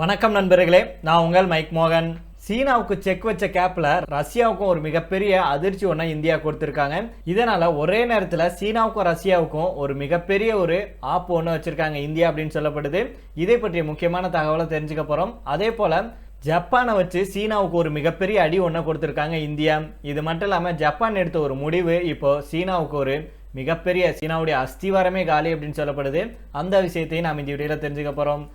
வணக்கம் நண்பர்களே நான் உங்கள் மைக் மோகன். சீனாவுக்கு செக் வச்ச கேப்பில் ரஷ்யாவுக்கும் ஒரு மிகப்பெரிய அதிர்ச்சி ஒன்றை இந்தியா கொடுத்துருக்காங்க. இதனால் ஒரே நேரத்தில் சீனாவுக்கும் ரஷ்யாவுக்கும் ஒரு மிகப்பெரிய ஒரு ஆப்பு ஒன்று வச்சுருக்காங்க இந்தியா அப்படின்னு சொல்லப்படுது. இதை பற்றிய முக்கியமான தகவலை தெரிஞ்சுக்க போகிறோம் அதே போல் ஜப்பானை வச்சு சீனாவுக்கு ஒரு மிகப்பெரிய அடி ஒன்று கொடுத்துருக்காங்க இந்தியா. இது மட்டும் இல்லாமல் ஜப்பான் எடுத்த ஒரு முடிவு இப்போது சீனாவுக்கு ஒரு மிகப்பெரிய சீனாவுடைய அஸ்திவாரமே காலி அப்படின்னு சொல்லப்படுது. அந்த விஷயத்தையும் நாம் இந்த வீடியோவில் தெரிஞ்சுக்க போகிறோம்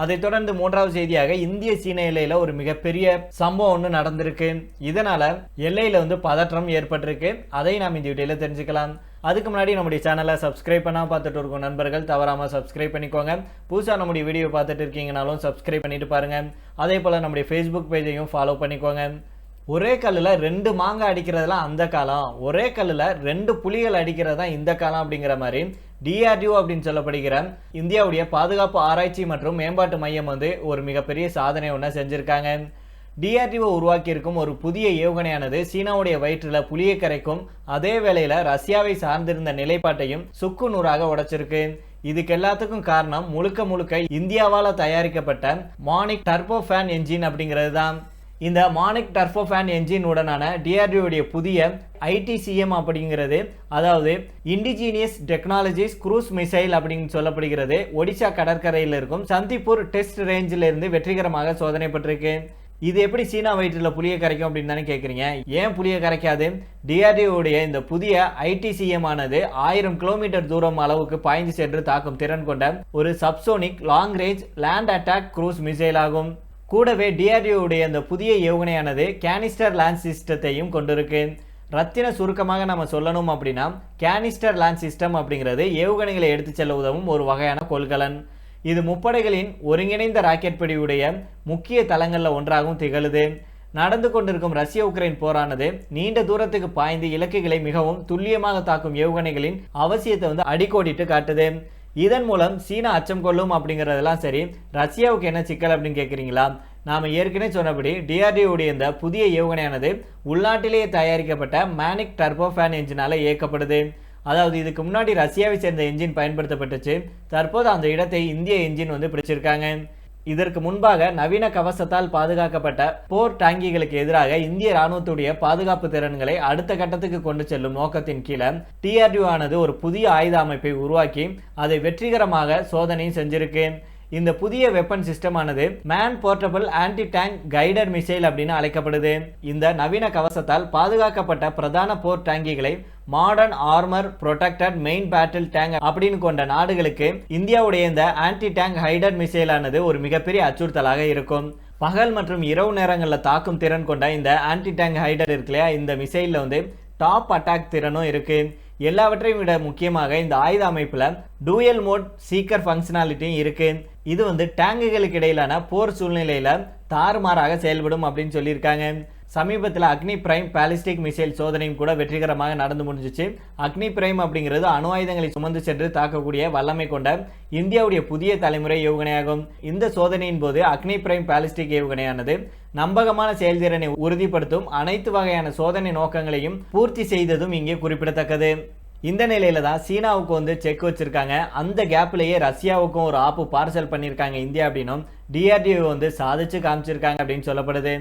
அதைத் தொடர்ந்து மூன்றாவது செய்தியாக இந்திய சீன எல்லையில ஒரு மிகப்பெரிய சம்பவம் ஒன்று நடந்திருக்கு. இதனால எல்லையில வந்து பதற்றம் ஏற்பட்டிருக்கு. அதை நாம் இந்த வீடியோல தெரிஞ்சுக்கலாம். அதுக்கு முன்னாடி நம்முடைய சேனலை சப்ஸ்கிரைப் பண்ணால் பார்த்துட்டு இருக்கும் நண்பர்கள் தவறாமல் சப்ஸ்கிரைப் பண்ணிக்கோங்க. புதுசாக நம்முடைய வீடியோ பார்த்துட்டு இருக்கீங்கனாலும் சப்ஸ்கிரைப் பண்ணிட்டு பாருங்க. அதே போல் நம்முடைய ஃபேஸ்புக் பேஜையும் ஃபாலோ பண்ணிக்கோங்க. ஒரே கல்லில் ரெண்டு மாங்காய் அடிக்கிறதுலாம் அந்த காலம். ஒரே கல்லில் ரெண்டு புலிகள் அடிக்கிறது தான் இந்த காலம் அப்படிங்கிற மாதிரி டிஆர்டிஓ அப்படின்னு சொல்லப்படுகிற இந்தியாவுடைய பாதுகாப்பு ஆராய்ச்சி மற்றும் மேம்பாட்டு மையம் வந்து ஒரு மிகப்பெரிய சாதனை ஒன்று செஞ்சுருக்காங்க. டிஆர்டிஓ உருவாக்கியிருக்கும் ஒரு புதிய ஏவுகணையானது சீனாவுடைய வயிற்றில் புலியை கரைக்கும் அதே வேளையில் ரஷ்யாவை சார்ந்திருந்த நிலைப்பாட்டையும் சுக்கு நூறாக உடைச்சிருக்கு. இதுக்கு எல்லாத்துக்கும் காரணம் முழுக்க முழுக்க இந்தியாவால் தயாரிக்கப்பட்ட மானிக் டர்போ ஃபேன் என்ஜின் அப்படிங்கிறது தான் இந்த மானிக் டர்ஃபோஃபேன் என்ஜின் உடனான டிஆர்டிஓடைய புதிய ஐடிசிஎம் அப்படிங்கிறது அதாவது இண்டிஜீனியஸ் டெக்னாலஜிஸ் குரூஸ் மிசைல் அப்படின்னு சொல்லப்படுகிறது ஒடிசா கடற்கரையில் இருக்கும் சந்திப்பூர் டெஸ்ட் ரேஞ்சிலிருந்து வெற்றிகரமாக சோதனை பெற்றிருக்கு. இது எப்படி சீனா வயிற்றில் புளிய கரைக்கும் அப்படின்னு தானே கேட்குறீங்க ஏன் புளிய கரைக்காது? டிஆர்டிஓடைய இந்த புதிய ஐடிசிஎம் ஆனது ஆயிரம் கிலோமீட்டர் தூரம் அளவுக்கு பாய்ந்து சென்று தாக்கும் திறன் கொண்ட ஒரு subsonic long range land attack cruise missile ஆகும். கூடவே டிஆர்டிஓடைய இந்த புதிய ஏவுகணையானது கேனிஸ்டர் லான்ச் சிஸ்டத்தையும் கொண்டிருக்கு. ரத்தின சுருக்கமாக நம்ம சொல்லணும் அப்படின்னா கேனிஸ்டர் லான்ச் சிஸ்டம் அப்படிங்கிறது ஏவுகணைகளை எடுத்துச் செல்ல உதவும் ஒரு வகையான கொள்கலன். இது முப்படைகளின் ஒருங்கிணைந்த ராக்கெட் படியுடைய முக்கிய தளங்களில் ஒன்றாகவும் திகழுது. நடந்து கொண்டிருக்கும் ரஷ்ய உக்ரைன் போரானது நீண்ட தூரத்துக்கு பாய்ந்து இலக்குகளை மிகவும் துல்லியமாக தாக்கும் ஏவுகணைகளின் அவசியத்தை வந்து அடிக்கோடிட்டு காட்டுது. இதன் மூலம் சீனா அச்சம் கொள்ளும் அப்படிங்கிறதெல்லாம் சரி ரஷ்யாவுக்கு என்ன சிக்கல் அப்படின்னு கேட்குறீங்களா நாம் ஏற்கனவே சொன்னபடி டிஆர்டிஓடைய இந்த புதிய ஏவுகணையானது உள்நாட்டிலேயே தயாரிக்கப்பட்ட மேனிக் டர்போஃபேன் என்ஜினால் இயக்கப்படுது. அதாவது இதுக்கு முன்னாடி ரஷ்யாவை சேர்ந்த என்ஜின் பயன்படுத்தப்பட்டுச்சு. தற்போது அந்த இடத்தை இந்திய என்ஜின் வந்து பிடிச்சிருக்காங்க. இதற்கு முன்பாக நவீன கவசத்தால் பாதுகாக்கப்பட்ட போர் டாங்கிகளுக்கு எதிராக இந்திய ராணுவத்துடைய பாதுகாப்பு திறன்களை அடுத்த கட்டத்துக்கு கொண்டு செல்லும் நோக்கத்தின் கீழே டிஆர்டிஓ ஆனது ஒரு புதிய ஆயுத அமைப்பை உருவாக்கி அதை வெற்றிகரமாக சோதனை செஞ்சிருக்கு. இந்த புதிய வெப்பன் சிஸ்டம் ஆனது man portable anti tank guided missile அப்படின்னு அழைக்கப்படுது. இந்த நவீன கவசத்தால் பாதுகாக்கப்பட்ட பிரதான போர் டேங்கிகளை modern armour protected main battle tank அப்படின்னு கொண்ட நாடுகளுக்கு இந்தியாவுடைய இந்த ஆன்டி டேங்க் ஹைடர் மிசைலானது ஒரு மிகப்பெரிய அச்சுறுத்தலாக இருக்கும். பகல் மற்றும் இரவு நேரங்களில் தாக்கும் திறன் கொண்ட இந்த ஆன்டி டேங்க் ஹைடர் இருக்கு இல்லையா? இந்த மிசைலில் வந்து டாப் அட்டாக் திறனும் இருக்குது எல்லாவற்றையும் விட முக்கியமாக இந்த ஆயுத அமைப்பில் டூயல் மோட் சீக்கர் ஃபங்க்ஷனாலிட்டியும் இருக்குது இது வந்து டேங்குகளுக்கு இடையிலான போர் சூழ்நிலையில் தாறுமாறாக செயல்படும் அப்படின்னு சொல்லியிருக்காங்க. சமீபத்தில் அக்னி பிரைம் பாலிஸ்டிக் மிசைல் சோதனையும் கூட வெற்றிகரமாக நடந்து முடிஞ்சிச்சு. அக்னி பிரைம் அப்படிங்கிறது அணு ஆயுதங்களை சுமந்து சென்று தாக்கக்கூடிய வல்லமை கொண்ட இந்தியாவுடைய புதிய தலைமுறை ஏவுகணையாகும். இந்த சோதனையின் போது அக்னி பிரைம் பாலிஸ்டிக் ஏவுகணையானது நம்பகமான செயல்திறனை உறுதிப்படுத்தும் அனைத்து வகையான சோதனை நோக்கங்களையும் பூர்த்தி செய்ததும் இங்கே குறிப்பிடத்தக்கது. இந்த நிலையில தான் சீனாவுக்கு வந்து செக் வச்சிருக்காங்க. அந்த கேப்லயே ரஷ்யாவுக்கும் ஒரு ஆப்பு பார்சல் பண்ணியிருக்காங்க இந்தியா அப்படின்னும். டிஆர்டிஓ வந்து சாதிச்சு காமிச்சிருக்காங்க அப்படின்னு சொல்லப்படுது.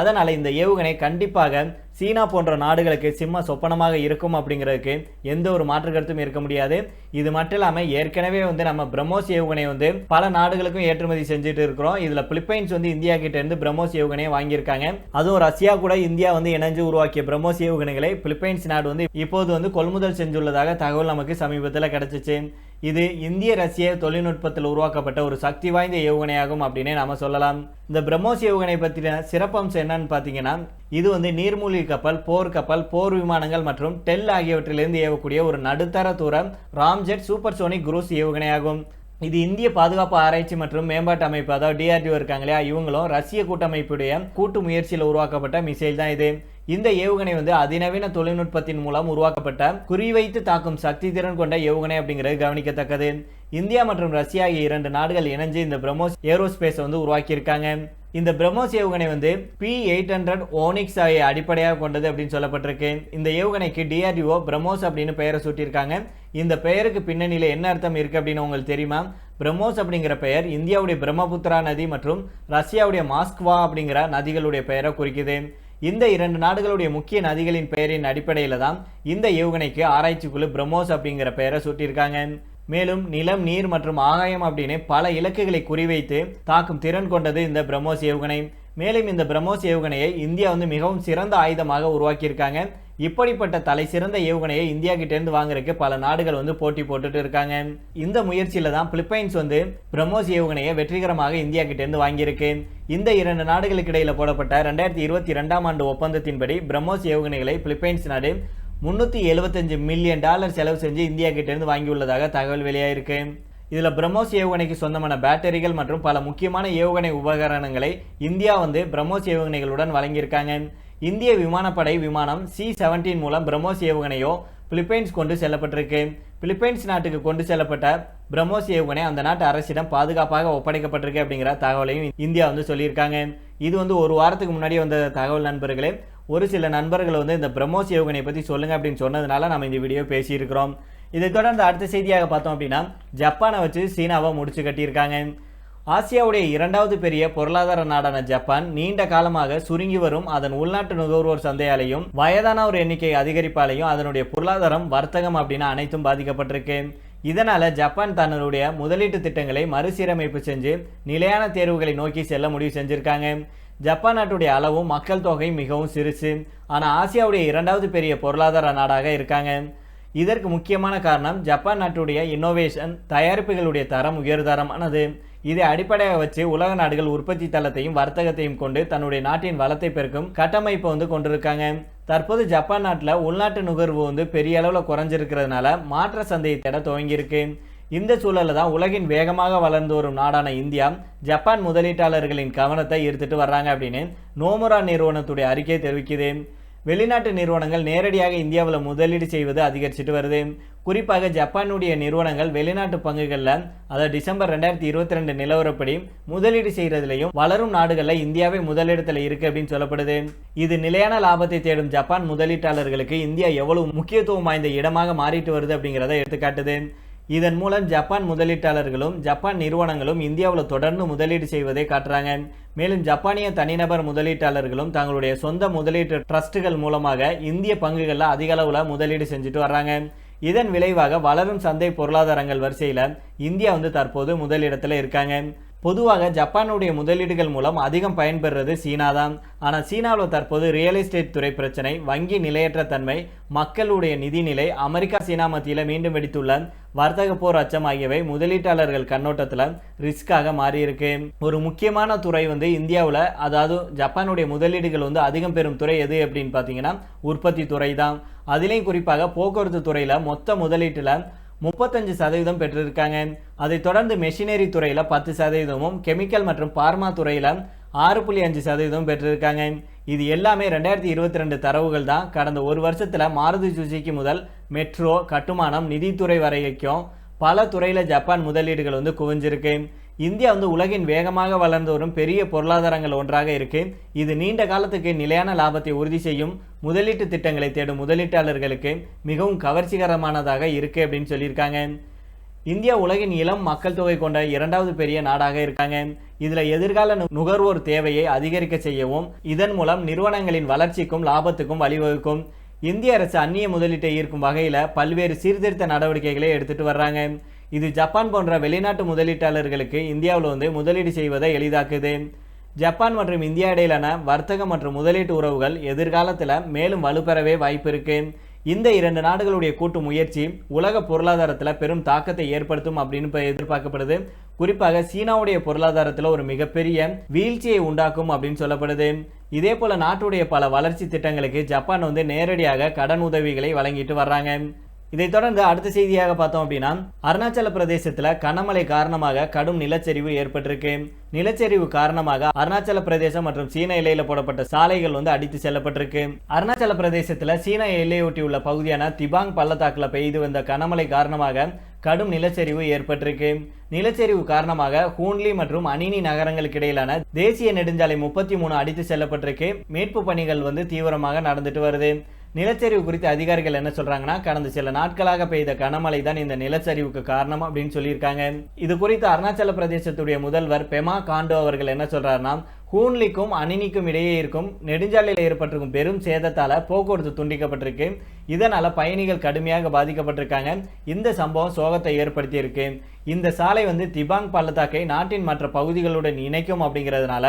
அதனால் இந்த ஏவுகணை கண்டிப்பாக சீனா போன்ற நாடுகளுக்கு சிம்ம சொப்பனமாக இருக்கும் அப்படிங்கிறதுக்கு எந்த ஒரு மாற்று கருத்தும் இருக்க முடியாது. இது மட்டும் இல்லாமல் ஏற்கனவே வந்து நம்ம பிரம்மோஸ் ஏவுகணை வந்து பல நாடுகளுக்கும் ஏற்றுமதி செஞ்சுட்டு இருக்கிறோம். இதில் பிலிப்பைன்ஸ் வந்து இந்தியா கிட்ட இருந்து பிரம்மோஸ் ஏவுகணையை வாங்கியிருக்காங்க. அதுவும் ரஷ்யா கூட இந்தியா வந்து இணைஞ்சு உருவாக்கிய பிரம்மோஸ் ஏவுகணைகளை பிலிப்பைன்ஸ் நாடு வந்து இப்போது வந்து கொள்முதல் செஞ்சுள்ளதாக தகவல் நமக்கு சமீபத்தில் கிடைச்சிச்சு. இது இந்திய ரஷ்ய தொழில்நுட்பத்தில் உருவாக்கப்பட்ட ஒரு சக்தி வாய்ந்த ஏவுகணையாகும் அப்படின்னே நாம சொல்லலாம். இந்த பிரம்மோஸ் ஏவுகணை பற்றின சிறப்பம்சம் என்னன்னு பார்த்தீங்கன்னா இது வந்து நீர்மூழ்கி கப்பல் போர் கப்பல் போர் விமானங்கள் மற்றும் டெல் ஆகியவற்றிலிருந்து ஏவக்கூடிய ஒரு நடுத்தர தூரம் ராம்ஜெட் சூப்பர் சோனிக் குரூஸ் ஏவுகணையாகும். இது இந்திய பாதுகாப்பு ஆராய்ச்சி மற்றும் மேம்பாட்டு அமைப்பு அதாவது டிஆர்டிஓ இருக்காங்க இல்லையா இவங்களும் ரஷ்ய கூட்டமைப்புடைய கூட்டு முயற்சியில் உருவாக்கப்பட்ட மிசைல் தான் இது. இந்த ஏவுகணை வந்து அதிநவீன தொழில்நுட்பத்தின் மூலம் உருவாக்கப்பட்ட குறிவைத்து தாக்கும் சக்தி திறன் கொண்ட ஏவுகணை அப்படிங்கிறது கவனிக்கத்தக்கது. இந்தியா மற்றும் ரஷ்யா ஆகிய இரண்டு நாடுகள் இணைஞ்சு இந்த பிரம்மோஸ் ஏரோஸ்பேஸ் வந்து உருவாக்கியிருக்காங்க. இந்த பிரம்மோஸ் ஏவுகணை வந்து பி எயிட் ஹண்ட்ரட் ஓனிக்ஸ் அடிப்படையாக கொண்டது அப்படின்னு சொல்லப்பட்டிருக்கு. இந்த ஏவுகணைக்கு டிஆர்டிஓ பிரம்மோஸ் அப்படின்னு பெயரை சூட்டியிருக்காங்க. இந்த பெயருக்கு பின்னணியில் என்ன அர்த்தம் இருக்குது அப்படின்னு உங்களுக்கு தெரியுமா? பிரம்மோஸ் அப்படிங்கிற பெயர் இந்தியாவுடைய பிரம்மபுத்திரா நதி மற்றும் ரஷ்யாவுடைய மாஸ்க்வா அப்படிங்கிற நதிகளுடைய பெயரை குறிக்குது. இந்த இரண்டு நாடுகளுடைய முக்கிய நதிகளின் பெயரின் அடிப்படையில் தான் இந்த ஏவுகணைக்கு ஆராய்ச்சிக்குழு பிரம்மோஸ் அப்படிங்கிற பெயரை சூட்டியிருக்காங்க. மேலும் நிலம் நீர் மற்றும் ஆகாயம் அப்படின்னு பல இலக்குகளை குறிவைத்து தாக்கும் திறன் கொண்டது இந்த பிரம்மோஸ் ஏவுகணை. மேலும் இந்த பிரம்மோஸ் ஏவுகணையை இந்தியா வந்து மிகவும் சிறந்த ஆயுதமாக உருவாக்கியிருக்காங்க. இப்படிப்பட்ட தலை சிறந்த ஏவுகணையை இந்தியா கிட்டேருந்து வாங்குறதுக்கு பல நாடுகள் வந்து போட்டி போட்டுட்டு இருக்காங்க. இந்த முயற்சியில தான் பிலிப்பைன்ஸ் வந்து பிரம்மோஸ் ஏவுகணையை வெற்றிகரமாக இந்தியா கிட்டேருந்து வாங்கியிருக்கு. இந்த இரண்டு நாடுகளுக்கு இடையில போடப்பட்ட ரெண்டாயிரத்தி இருபத்தி ரெண்டாம் ஆண்டு ஒப்பந்தத்தின்படி பிரம்மோஸ் ஏவுகணைகளை பிலிப்பைன்ஸ் நாடு முந்நூற்றி எழுபத்தஞ்சு மில்லியன் டாலர் செலவு செஞ்சு இந்தியா கிட்டேருந்து வாங்கியுள்ளதாக தகவல் வெளியாயிருக்கு. இதில் பிரம்மோஸ் ஏவுகணைக்கு சொந்தமான பேட்டரிகள் மற்றும் பல முக்கியமான ஏவுகணை உபகரணங்களை இந்தியா வந்து பிரம்மோஸ் ஏவுகணைகளுடன் வழங்கியிருக்காங்க. இந்திய விமானப்படை விமானம் சி செவன்டீன் மூலம் பிரம்மோஸ் ஏவுகணையோ பிலிப்பைன்ஸ் கொண்டு செல்லப்பட்டிருக்கு. பிலிப்பைன்ஸ் நாட்டுக்கு கொண்டு செல்லப்பட்ட பிரம்மோஸ் ஏவுகணை அந்த நாட்டு அரசிடம் பாதுகாப்பாக ஒப்படைக்கப்பட்டிருக்கு அப்படிங்கிற தகவலையும் இந்தியா வந்து சொல்லியிருக்காங்க. இது வந்து ஒரு வாரத்துக்கு முன்னாடி வந்த தகவல் நண்பர்களே. ஒரு சில நண்பர்கள் வந்து இந்த பிரம்மோஸ் ஏவுகணையை பற்றி சொல்லுங்கள் அப்படின்னு சொன்னதுனால நம்ம இந்த வீடியோ பேசியிருக்கிறோம். இதை தொடர்ந்து அடுத்த செய்தியாக பார்த்தோம் அப்படின்னா ஜப்பானை வச்சு சீனாவை முடிச்சு கட்டியிருக்காங்க. ஆசியாவுடைய இரண்டாவது பெரிய பொருளாதார நாடான ஜப்பான் நீண்ட காலமாக சுருங்கி வரும் அதன் உள்நாட்டு நுகர்வோர் சந்தையாலையும் வயதானோர் எண்ணிக்கை அதிகரிப்பாலையும் அதனுடைய பொருளாதாரம் வர்த்தகம் அப்படின்னு அனைத்தும் பாதிக்கப்பட்டிருக்கு. இதனால ஜப்பான் தன்னுடைய முதலீட்டு திட்டங்களை மறுசீரமைப்பு செஞ்சு நிலையான தேர்வுகளை நோக்கி செல்ல முடிவு செஞ்சிருக்காங்க. ஜப்பான் நாட்டுடைய அளவும் மக்கள் தொகை மிகவும் சிறுசு. ஆனால் ஆசியாவுடைய இரண்டாவது பெரிய பொருளாதார நாடாக இருக்காங்க. இதற்கு முக்கியமான காரணம் ஜப்பான் நாட்டுடைய இன்னோவேஷன் தயாரிப்புகளுடைய தரம் உயர்தரமானது. இதை அடிப்படையாக வச்சு உலக நாடுகள் உற்பத்தி தளத்தையும் வர்த்தகத்தையும் கொண்டு தன்னுடைய நாட்டின் வளத்தை பெருக்கும் கட்டமைப்பை வந்து கொண்டிருக்காங்க. தற்போது ஜப்பான் நாட்டில் உள்நாட்டு நுகர்வு வந்து பெரிய அளவில் குறைஞ்சிருக்கிறதுனால மாற்ற சந்தையை தேட துவங்கியிருக்கு. இந்த சூழலில் தான் உலகின் வேகமாக வளர்ந்து வரும் நாடான இந்தியா ஜப்பான் முதலீட்டாளர்களின் கவனத்தை ஈர்த்துட்டு வர்றாங்க அப்படின்னு நோமுரா நிறுவனத்துடைய அறிக்கை தெரிவிக்குது. வெளிநாட்டு நிறுவனங்கள் நேரடியாக இந்தியாவில் முதலீடு செய்வது அதிகரிச்சுட்டு வருது. குறிப்பாக ஜப்பானுடைய நிறுவனங்கள் வெளிநாட்டு பங்குகளில் அதாவது டிசம்பர் ரெண்டாயிரத்தி இருபத்தி ரெண்டு நிலவரப்படி முதலீடு செய்கிறதுலையும் வளரும் நாடுகளில் இந்தியாவே முதலிடத்தில் இருக்கு அப்படின்னு சொல்லப்படுது. இது நிலையான லாபத்தை தேடும் ஜப்பான் முதலீட்டாளர்களுக்கு இந்தியா எவ்வளவு முக்கியத்துவம் வாய்ந்த இடமாக மாறிட்டு வருது அப்படிங்கிறத எடுத்துக்காட்டுது. இதன் மூலம் ஜப்பான் முதலீட்டாளர்களும் ஜப்பான் நிறுவனங்களும் இந்தியாவில் தொடர்ந்து முதலீடு செய்வதை காட்டுறாங்க. மேலும் ஜப்பானிய தனிநபர் முதலீட்டாளர்களும் தங்களுடைய சொந்த முதலீட்டு ட்ரஸ்ட்டுகள் மூலமாக இந்திய பங்குகளில் அதிக அளவில் முதலீடு செஞ்சுட்டு வர்றாங்க. இதன் விளைவாக வளரும் சந்தை பொருளாதாரங்கள் வரிசையில் இந்தியா வந்து தற்போது முதலிடத்தில் இருக்காங்க. பொதுவாக ஜப்பானுடைய முதலீடுகள் மூலம் அதிகம் பயன்பெறுறது சீனா தான் ஆனால் சீனாவில் தற்போது ரியல் எஸ்டேட் துறை பிரச்சனை வங்கி நிலையற்ற தன்மை மக்களுடைய நிதிநிலை அமெரிக்கா சீனா மத்தியில் மீண்டும் வெடித்துள்ள வர்த்தக போர் அச்சம் ஆகியவை முதலீட்டாளர்கள் கண்ணோட்டத்தில் ரிஸ்க்காக மாறியிருக்கு. ஒரு முக்கியமான துறை வந்து இந்தியாவில் அதாவது ஜப்பானுடைய முதலீடுகள் வந்து அதிகம் பெறும் துறை எது அப்படின்னு பார்த்தீங்கன்னா உற்பத்தி துறை தான் அதிலையும் குறிப்பாக போக்குவரத்து துறையில் மொத்த முதலீட்டில் முப்பத்தஞ்சு சதவீதம் பெற்றிருக்காங்க. அதைத் தொடர்ந்து மெஷினரி துறையில் பத்து சதவீதமும் கெமிக்கல் மற்றும் பார்மா துறையில் ஆறு புள்ளி அஞ்சு சதவீதம் பெற்றிருக்காங்க. இது எல்லாமே ரெண்டாயிரத்தி இருபத்தி ரெண்டு தரவுகள் தான். கடந்த ஒரு வருஷத்தில் மாருதி சுசுகி முதல் மெட்ரோ கட்டுமானம் நிதித்துறை வரைக்கும் பல துறையில் ஜப்பான் முதலீடுகள் வந்து குவிஞ்சிருக்கு. இந்தியா வந்து உலகின் வேகமாக வளர்ந்து வரும் பெரிய பொருளாதாரங்கள் ஒன்றாக இருக்கு. இது நீண்ட காலத்துக்கு நிலையான லாபத்தை உறுதி செய்யும் முதலீட்டு திட்டங்களை தேடும் முதலீட்டாளர்களுக்கு மிகவும் கவர்ச்சிகரமானதாக இருக்கு அப்படின்னு சொல்லியிருக்காங்க. இந்தியா உலகின் இளம் மக்கள் தொகை கொண்ட இரண்டாவது பெரிய நாடாக இருக்காங்க. இதில் எதிர்கால நுகர்வோர் தேவையை அதிகரிக்க செய்யவும் இதன் மூலம் நிறுவனங்களின் வளர்ச்சிக்கும் லாபத்துக்கும் வழிவகுக்கும். இந்திய அரசு அந்நிய முதலீட்டை ஈர்க்கும் வகையில் பல்வேறு சீர்திருத்த நடவடிக்கைகளை எடுத்துட்டு வர்றாங்க. இது ஜப்பான் போன்ற வெளிநாட்டு முதலீட்டாளர்களுக்கு இந்தியாவில் வந்து முதலீடு செய்வதை எளிதாக்குது. ஜப்பான் மற்றும் இந்தியா இடையிலான வர்த்தகம் மற்றும் முதலீட்டு உறவுகள் எதிர்காலத்தில் மேலும் வலுப்பெறவே வாய்ப்பு இருக்கு. இந்த இரண்டு நாடுகளுடைய கூட்டு முயற்சி உலக பொருளாதாரத்தில் பெரும் தாக்கத்தை ஏற்படுத்தும் அப்படின்னு எதிர்பார்க்கப்படுது. குறிப்பாக சீனாவுடைய பொருளாதாரத்தில் ஒரு மிகப்பெரிய வீழ்ச்சியை உண்டாக்கும் அப்படின்னு சொல்லப்படுது. இதே போல நாட்டுடைய பல வளர்ச்சி திட்டங்களுக்கு ஜப்பான் வந்து நேரடியாக கடன் உதவிகளை வழங்கிட்டு வர்றாங்க. இதைத் தொடர்ந்து அடுத்த செய்தியாக பார்த்தோம் அப்படின்னா அருணாச்சல பிரதேசத்துல கனமழை காரணமாக கடும் நிலச்சரிவு ஏற்பட்டிருக்கு. நிலச்சரிவு காரணமாக அருணாச்சல பிரதேசம் மற்றும் சீன எல்லையில போடப்பட்ட சாலைகள் வந்து அடித்து செல்லப்பட்டிருக்கு. அருணாச்சல பிரதேசத்துல சீன எல்லையொட்டி உள்ள பகுதியான திபாங் பள்ளத்தாக்குல பெய்து வந்த கனமழை காரணமாக கடும் நிலச்சரிவு ஏற்பட்டிருக்கு. நிலச்சரிவு காரணமாக ஹூன்லி மற்றும் அனினி நகரங்களுக்கு இடையிலான தேசிய நெடுஞ்சாலை முப்பத்தி மூணு அடித்து செல்லப்பட்டிருக்கு. மீட்பு பணிகள் வந்து தீவிரமாக நடந்துட்டு வருது. நிலச்சரிவு குறித்து அதிகாரிகள் என்ன சொல்றாங்கன்னா கடந்த சில நாட்களாக பெய்த கனமழை தான் இந்த நிலச்சரிவுக்கு காரணம் அப்படின்னு சொல்லியிருக்காங்க. இது குறித்து அருணாச்சல பிரதேசத்துடைய முதல்வர் பெமா காண்டோ அவர்கள் என்ன சொல்றாருன்னா ஹூன்லிக்கும் அணினிக்கும் இடையே இருக்கும் நெடுஞ்சாலையில் ஏற்பட்டிருக்கும் பெரும் சேதத்தால போக்குவரத்து துண்டிக்கப்பட்டிருக்கு. இதனால பயணிகள் கடுமையாக பாதிக்கப்பட்டிருக்காங்க. இந்த சம்பவம் சோகத்தை ஏற்படுத்தியிருக்கு. இந்த சாலை வந்து திபாங் பள்ளத்தாக்கை நாட்டின் மற்ற பகுதிகளுடன் இணைக்கும் அப்படிங்கிறதுனால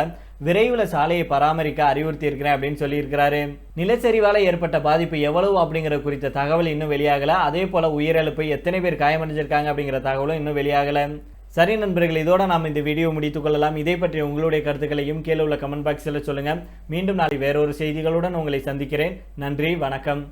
விரைவில் சாலையை பராமரிக்க அறிவுறுத்தி இருக்கிறேன் அப்படின்னு சொல்லியிருக்கிறாரு. நிலச்சரிவால் ஏற்பட்ட பாதிப்பு எவ்வளவு அப்படிங்கிற குறித்த தகவல் இன்னும் வெளியாகலை. அதே போல் உயிரிழப்பு எத்தனை பேர் காயமடைஞ்சிருக்காங்க அப்படிங்கிற தகவலும் இன்னும் வெளியாகலை. சரி நண்பர்கள் இதோட நாம் இந்த வீடியோ முடித்துக் கொள்ளலாம். இதை பற்றி உங்களுடைய கருத்துக்களையும் கீழே உள்ள கமெண்ட் பாக்ஸில் சொல்லுங்கள் மீண்டும் நாளை வேறொரு செய்திகளுடன் உங்களை சந்திக்கிறேன். நன்றி வணக்கம்.